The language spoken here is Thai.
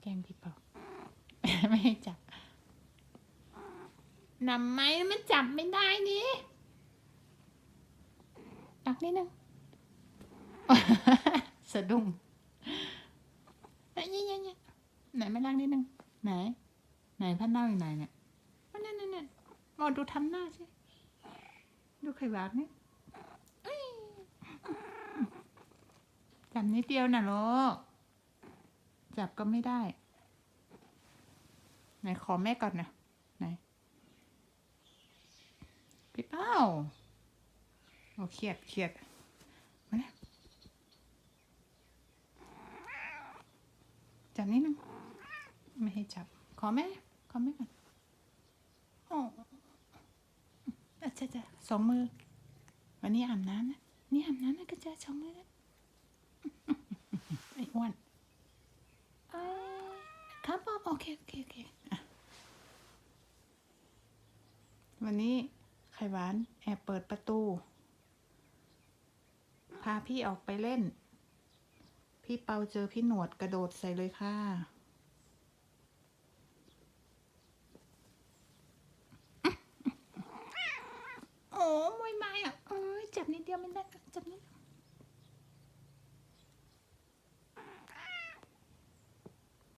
แกล้งพี่เปาไม่จับนำไม้มันจับไม่ได้นี่ตักนิดนึงสะดุ้งเอ้ยเนี่นี่ไหนไม่ล้างนิดนึงไหน ไหนพันเน่าอยู่ไหนเนี่ยนั่นนั่นนั่นมอดูทำหน้าสิดูไข่หวานนี่ยจับนิดเดียวนะลูก จับก็ไม่ได้ ไหนขอแม่ก่อนนะไหนพี่เป้าโอ้เครียดเครียดมาเนี่ยจับนิดนึง ไม่ให้จับ ขอแม่ ขอแม่ก่อนโอ้อาจจะสองมือ วันนี้อาบน้ำนะ นี่อาบน้ำนะก็จะสองมือนะ ไอ้อ้วนเอ้ยครับผม โอเคโอเคโอเคอะวันนี้ไข่หวานแอบเปิดประตู พาพี่ออกไปเล่น พี่เปาเจอพี่หนวดกระโดดใส่เลยค่ะ โอ้มวยไม้อะเอ้ยจับนิดเดียวไม่ได้จับนิดเดียว